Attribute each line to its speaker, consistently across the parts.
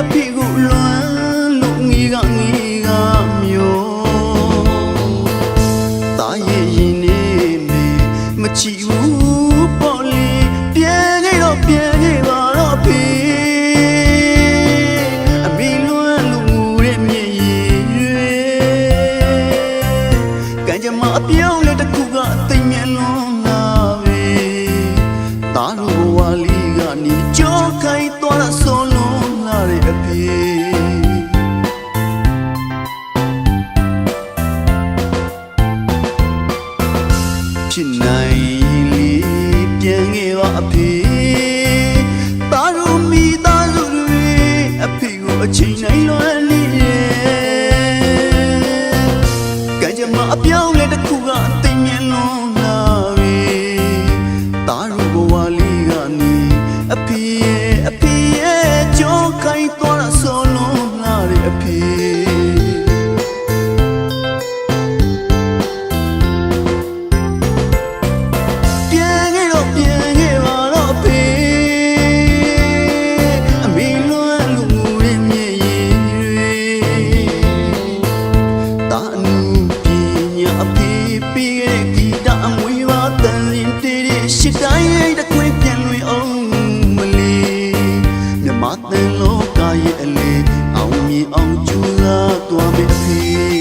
Speaker 1: အဖေကိုလွမ်းလို့ငီးကငီးကမျောตาရဲ့ရင်နေမေမချီ အဖေတာရူမီတာလူတွေအဖေကိုအချိန်နိုင်လွမ်းနေတယ်ကံကြမ္မာအပြောင်းလဲတစ်ခုကအသိမြင်လွန်လာပြီတာရူဘဝလေးကနေအဖေရဲ့အဖေရဲ့ကြောခိုင်းသွားတာဆိုလုံးလာတဲ့အဖေ တဲ့ရှစ်တိုင်းရဲ့တခွေပြန်လွင်အောင်မလီမြမတဲ့လောကရဲ့အလေအောင်မြင်အောင်ကြိုးစားသွားမယ်အဖေ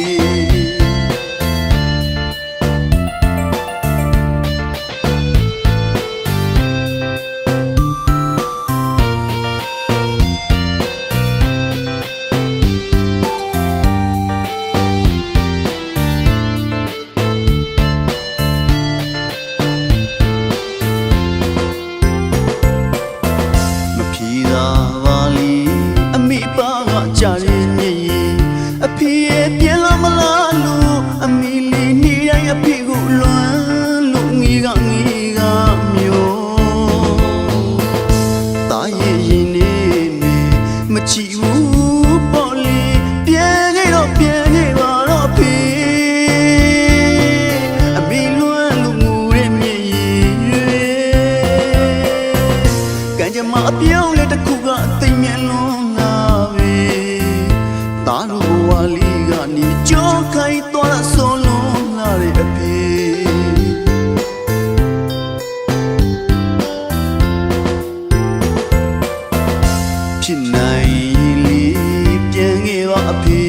Speaker 1: အဖေ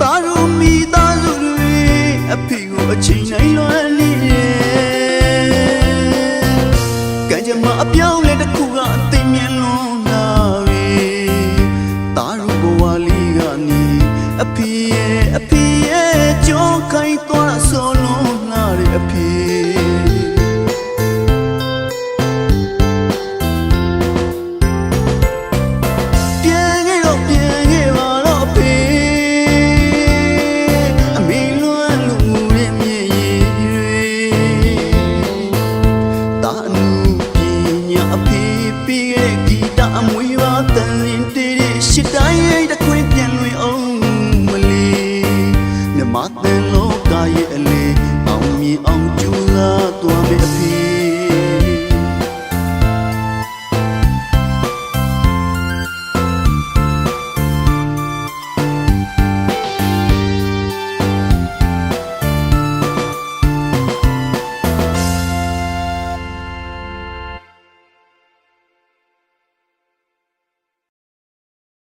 Speaker 1: တာရူမိသားစုတွေအဖေကိုအချိန်နိုင်လွမ်းနေတယ်ကံကြမ္မာအပြောင်းလဲတစ်ခုကအသိမြင်လွန်လာပြီတာရူဘဝလေးကနေအဖေရဲ့အဖေရဲ့ကြောခိုင်းသွားတာဆိုလွန်လာတဲ့အဖေ